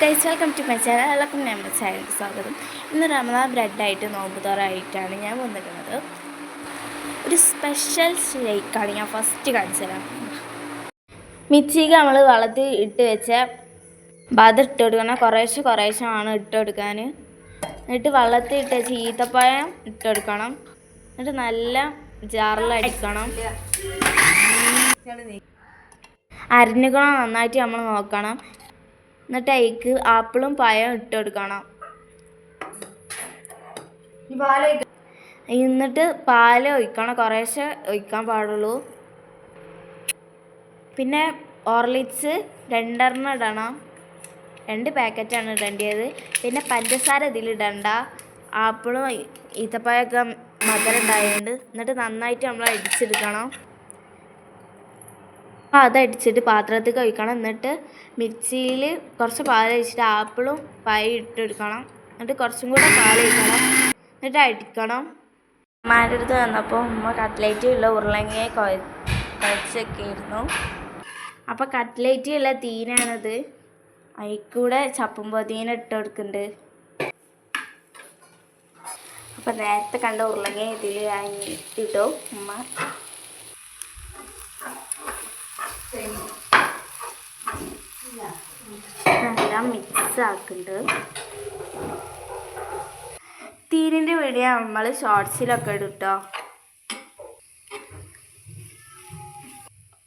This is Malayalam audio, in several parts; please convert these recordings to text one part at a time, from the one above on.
Guys welcome to my channel എല്ലാവർക്കും നമ്മുടെ ചാനലിലേക്ക് സ്വാഗതം. ഇന്ന് റമദാൻ ബ്രെഡായിട്ട് നോമ്പുതോറായിട്ടാണ് ഞാൻ വന്നിരിക്കുന്നത്. ഒരു സ്പെഷ്യൽ ഷേക്കാണ് ഞാൻ ഫസ്റ്റ് കാണിച്ചു തരാം. മിക്സിക്ക് നമ്മൾ വളർത്തി ഇട്ട് വെച്ച ബാധ ഇട്ട് കൊടുക്കണം. കുറേശ്ശെ കുറേശ്ശെ ആണ് ഇട്ട് കൊടുക്കാൻ. എന്നിട്ട് വെള്ളത്തിൽ ഇട്ട് വെച്ച് ഈത്തപ്പഴം ഇട്ട് കൊടുക്കണം. എന്നിട്ട് നല്ല ജാറിലടിക്കണം അരിഞ്ഞുക്കണം നന്നായിട്ട് നമ്മൾ നോക്കണം. എന്നിട്ട് അതിക്ക് ആപ്പിളും പഴം ഇട്ട് കൊടുക്കണം. എന്നിട്ട് പാൽ ഒഴിക്കണം. കുറേശ്ശെ ഒഴിക്കാൻ പാടുള്ളൂ. പിന്നെ ഓർലിറ്റ്സ് രണ്ടെണ്ണം ഇടണം. രണ്ട് പാക്കറ്റാണ് ഇടേണ്ടത് പിന്നെ പഞ്ചസാര ഇതിലിടണ്ട ആപ്പിളും ഈത്തപ്പഴമൊക്കെ മധുരം ഉണ്ടായതുകൊണ്ട് എന്നിട്ട് നന്നായിട്ട് നമ്മൾ അടിച്ചെടുക്കണം അപ്പോൾ അതടിച്ചിട്ട് പാത്രത്തിൽ ഒഴിക്കണം എന്നിട്ട് മിക്സിയിൽ കുറച്ച് പാൽ ഒഴിച്ചിട്ട് ആപ്പിളും പായ ഇട്ടെടുക്കണം എന്നിട്ട് കുറച്ചും കൂടെ പാൽ ഒഴിക്കണം. എന്നിട്ട് അടിക്കണം. ഉമ്മാന്റെ അടുത്ത് വന്നപ്പോൾ ഉമ്മ കട്ട്ലേറ്റ് ഉള്ള ഉരുളങ്ങയെ കുഴ കുഴച്ചൊക്കെ ആയിരുന്നു അപ്പോൾ കട്ട്ലേറ്റ് ഉള്ള തീനാണിത്. അതിൽക്കൂടെ ചപ്പും പൊതീനെ ഇട്ട് കൊടുക്കുന്നുണ്ട് അപ്പോൾ നേരത്തെ കണ്ട ഉരുളങ്ങ ഇതിൽ ഇട്ടു ഉമ്മ. നല്ല മിക്സ് ആക്കുന്നുണ്ട് തീരിന്റെ വീഡിയോ നമ്മൾ ഷോർട്സിലൊക്കെ ഇടും കേട്ടോ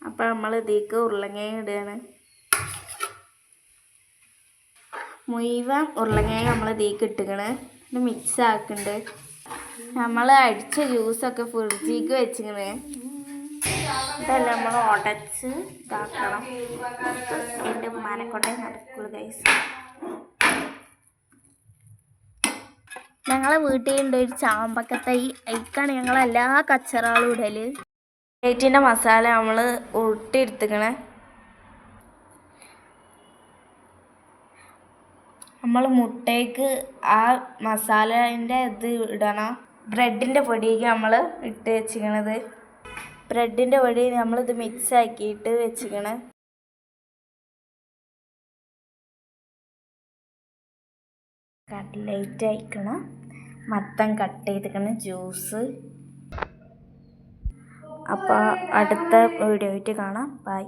അപ്പം നമ്മൾ ഇതിലേക്ക് ഉരുളങ്ങയും ഇടുകയാണ്. മുഴുവൻ ഉരുളങ്ങയും നമ്മൾ ഇതിലേക്ക് ഇട്ടുകണ് ഇത് മിക്സ് ആക്കുന്നുണ്ട് നമ്മൾ അടിച്ച ജ്യൂസൊക്കെ ഫ്രിഡ്ജിലേക്ക് വെച്ചിങ്ങനെ ഇതെല്ലാം നമ്മൾ ഉടച്ച് ഇതാക്കണം. എന്റെ ഉമ്മാനെ കൊണ്ടേ നടക്കുള്ളൂ ഗൈസ് ഞങ്ങളെ വീട്ടിലുണ്ട് ഒരു ചാമ്പക്കത്തൈ. അതിക്കാണ് ഞങ്ങൾ എല്ലാ കച്ചറകളും ഇടൽ പ്ലേറ്റിന്റെ മസാല നമ്മൾ ഉരുട്ടിയെടുത്തുക്കണേ. നമ്മൾ മുട്ടയ്ക്ക് ആ മസാലേന്റെ ഇത് ഇടണം. ബ്രെഡിന്റെ പൊടിയൊക്കെ നമ്മൾ ഇട്ട് വെച്ചിക്കണത്. ബ്രെഡിന്റെ പൊടി നമ്മളിത് മിക്സ് ആക്കിയിട്ട് വെച്ചിക്കണേ കട്ട്ലേറ്റ് അയക്കണം മത്തം കട്ട് ചെയ്തിക്കണം ജ്യൂസ് അപ്പോൾ അടുത്ത വീഡിയോ ആയിട്ട് കാണാം. ബൈ